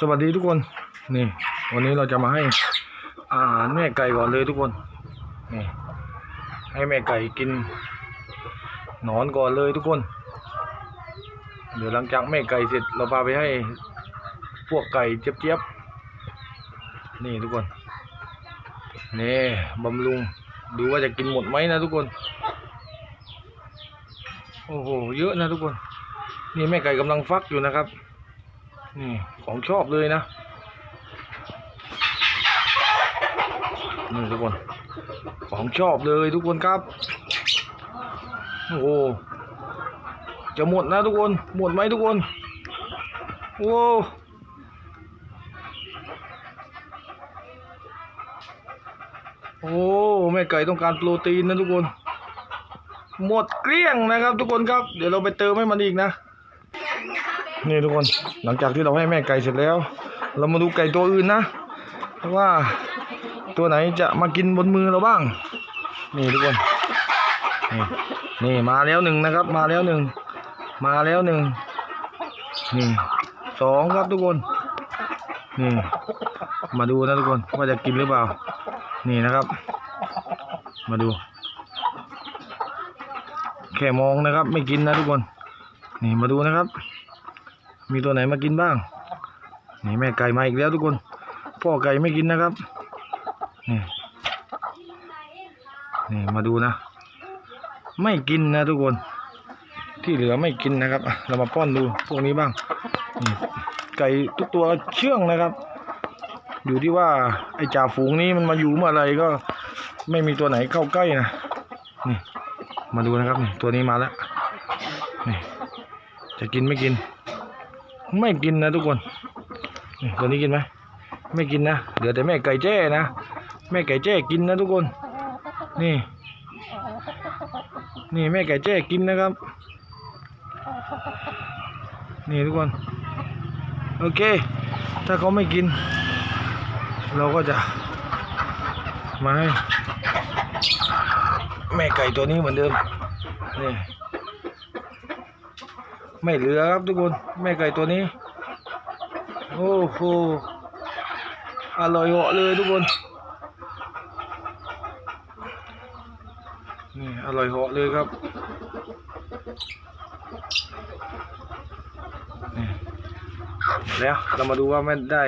สวัสดีทุกคน นี่ วันนี้เราจะมาให้อาหารแม่ไก่ก่อนเลยทุกคนนี่ให้แม่ไก่กินหนอนก่อนเลยทุกคน เดี๋ยวหลังจากแม่ไก่เสร็จเราพาไปให้พวกไก่เจี๊ยบๆนี่ทุกคนนี่บำรุงดูว่าจะกินหมดไหมนะทุกคน โอ้โหเยอะนะทุกคน นี่แม่ไก่กำลังฟักอยู่นะครับ นี่ของชอบเลยนะนี่ทุกคน ของชอบเลยทุกคนครับ โอ้โหจะหมดนะทุกคน หมดไหมทุกคน โอ้โอ้แม่ไก่ต้องการโปรตีนนะทุกคน หมดเกลี้ยงนะครับทุกคนครับ เดี๋ยวเราไปเติมให้มันอีกนะ นี่ทุกคนหลังจากที่เราให้แม่ไก่เสร็จแล้ว เรามาดูไก่ตัวอื่นนะว่าตัวไหนจะมากินบนมือเราบ้าง นี่ทุกคน นี่นี่มาแล้วหนึ่งนะครับ มาแล้วหนึ่งมาแล้วหนึ่งนี่สองครับทุกคนนี่มาดูนะทุกคนว่าจะกินหรือเปล่า นี่นะครับ มาดู แค่มองนะครับ ไม่กินนะทุกคน นี่มาดูนะครับ มีตัวไหนมากินบ้าง นี่แม่ไก่มาอีกแล้วทุกคน พ่อไก่ไม่กินนะครับ นี่ นี่มาดูนะ ไม่กินนะทุกคน ที่เหลือไม่กินนะครับ เรามาป้อนดูพวกนี้บ้าง ไก่ทุกตัวเชื่องนะครับ อยู่ที่ว่าไอ้จ่าฝูงนี้มันมาอยู่เมื่อไรก็ไม่มีตัวไหนเข้าใกล้นะ นี่ มาดูนะครับนี่ตัวนี้มาแล้ว นี่ จะกินไม่กิน ไม่กินนะทุกคนตัวนี้กินไหมไม่กินนะเหลือแต่แม่ไก่แจ้นะแม่ไก่แจ้กินนะทุกคน นี่ นี่แม่ไก่แจ้กินนะครับ นี่ทุกคน โอเค ถ้าเขาไม่กิน เราก็จะมาให้แม่ไก่ตัวนี้เหมือนเดิมนี่ ไม่เหลือครับทุกคนแม่ไก่ตัวนี้ โอ้โหอร่อยเหาะเลยทุกคนนี่อร่อยเหาะเลยครับนี่แล้วเรามาดูว่าแม่ได้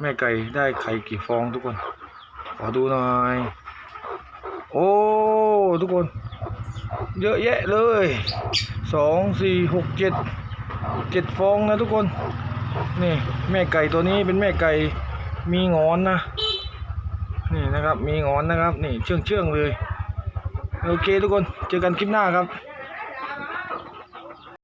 แม่ไก่ได้ไข่กี่ฟองทุกคน ขอดูหน่อย โอ้ ทุกคน เยอะแยะเลยสองสี่หกเจ็ดเจ็ดฟองนะทุกคน นี่แม่ไก่ตัวนี้เป็นแม่ไก่มีงอนนะ นี่นะครับมีงอนนะครับ นี่เชื่องเชื่องเลย โอเคทุกคนเจอกันคลิปหน้าครับ